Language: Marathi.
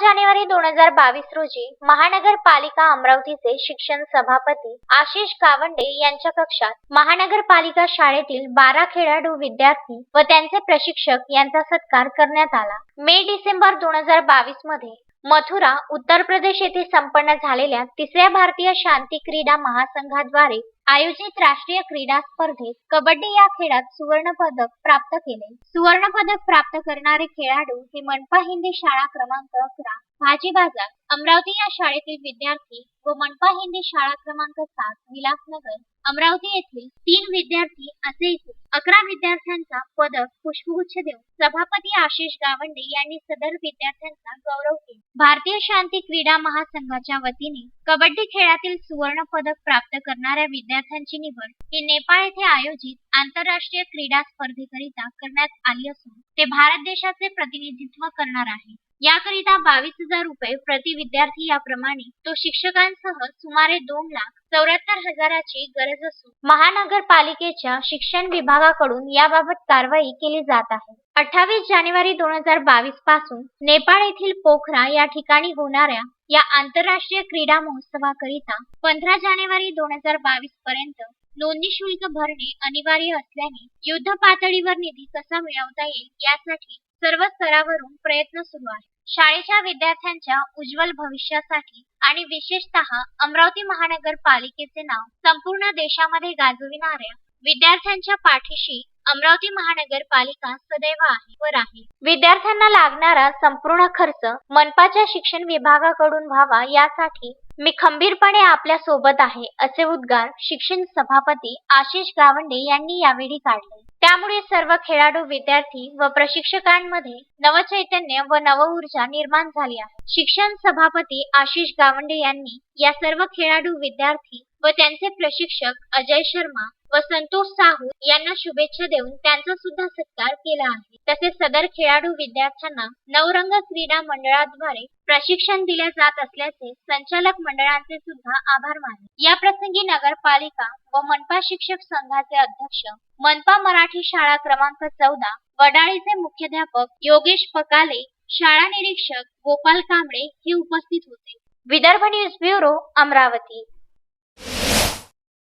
जानेवारी दोन हजार बावीस रोजी महानगरपालिका अमरावतीचे शिक्षण सभापती आशिष कावंडे यांच्या कक्षात महानगरपालिका शाळेतील बारा खेळाडू विद्यार्थी व त्यांचे प्रशिक्षक यांचा सत्कार करण्यात आला. मे डिसेंबर दोन हजार बावीसमध्ये मथुरा उत्तर प्रदेश येथे संपन्न झालेल्या तिसऱ्या भारतीय शांती क्रीडा महासंघाद्वारे आयोजित राष्ट्रीय क्रीडा स्पर्धेत कबड्डी या खेळात सुवर्ण पदक प्राप्त केले. सुवर्ण पदक प्राप्त करणारे खेळाडू हे मनपा हिंदी शाळा क्रमांक अकरा भाजी बाजार अमरावती या शाळेतील विद्यार्थी व मनपा हिंदी शाळा क्रमांक सात विलासनगर अमरावती येथील तीन विद्यार्थी असे एकूण अकरा विद्यार्थ्यांचा पदक पुष्पगुच्छ देऊन सभापती आशिष गावंडे यांनी सदर विद्यार्थ्यांचा गौरव केला. भारतीय शांती क्रीडा महासंघाच्या वतीने कबड्डी खेळातील सुवर्ण पदक प्राप्त करणाऱ्या विद्यार्थ्यांची निवड ही नेपाळ येथे आयोजित आंतरराष्ट्रीय क्रीडा स्पर्धेकरिता करण्यात आली असून ते भारत देशाचे प्रतिनिधित्व करणार आहे. याकरिता बावीस हजार रुपये प्रति विद्यार्थी याप्रमाणे तो शिक्षकांसह सुमारे दोन लाख चौऱ्याहत्तर हजाराची गरज असून महानगरपालिकेच्या शिक्षण विभागाकडून याबाबत कारवाई केली जात आहे. अठ्ठावीस जानेवारी दोन हजार बावीसपासून नेपाळ येथील पोखरा या ठिकाणी होणाऱ्या या आंतरराष्ट्रीय क्रीडा महोत्सवाकरिता पंधरा जानेवारी दोन हजार बावीस पर्यंत नोंदणी शुल्क भरणे अनिवार्य असल्याने युद्ध पातळीवर निधी कसा मिळवता येईल यासाठी सर्व स्तरावरून प्रयत्न सुरू आहे शाळेच्या विद्यार्थ्यांच्या उज्ज्वल भविष्यासाठी आणि विशेषतः अमरावती महानगरपालिकेचे नाव संपूर्ण देशामध्ये गाजविणाऱ्या विद्यार्थ्यांच्या पाठीशी अमरावती महानगरपालिका सदैव आहे व राहील. विद्यार्थ्यांना लागणारा संपूर्ण खर्च मनपाच्या शिक्षण विभागाकडून व्हावा यासाठी मी खंबीरपणे आपल्यासोबत आहे असे उद्गार शिक्षण सभापती आशिष गावंडे यांनी यावेळी काढले. त्यामुळे सर्व खेळाडू विद्यार्थी व प्रशिक्षकांमध्ये नवचैतन्य व नवऊर्जा निर्माण झाली आहे. शिक्षण सभापती आशिष गावंडे यांनी या सर्व खेळाडू विद्यार्थी व त्यांचे प्रशिक्षक अजय शर्मा व संतोष साहू यांना शुभेच्छा देऊन त्यांचा सुद्धा सत्कार केला आहे. तसेच सदर खेळाडू विद्यार्थ्यांना नवरंग क्रीडा मंडळाद्वारे प्रशिक्षण दिले जात असल्याचे संचालक मंडळांचे सुद्धा आभार मानले. या प्रसंगी नगरपालिका व मनपा शिक्षक संघाचे अध्यक्ष मनपा मराठी शाळा क्रमांक चौदा वडाळीचे मुख्याध्यापक योगेश पकाले शाळा निरीक्षक गोपाल कांबळे हे उपस्थित होते. Vidarbha news bureau Amravati.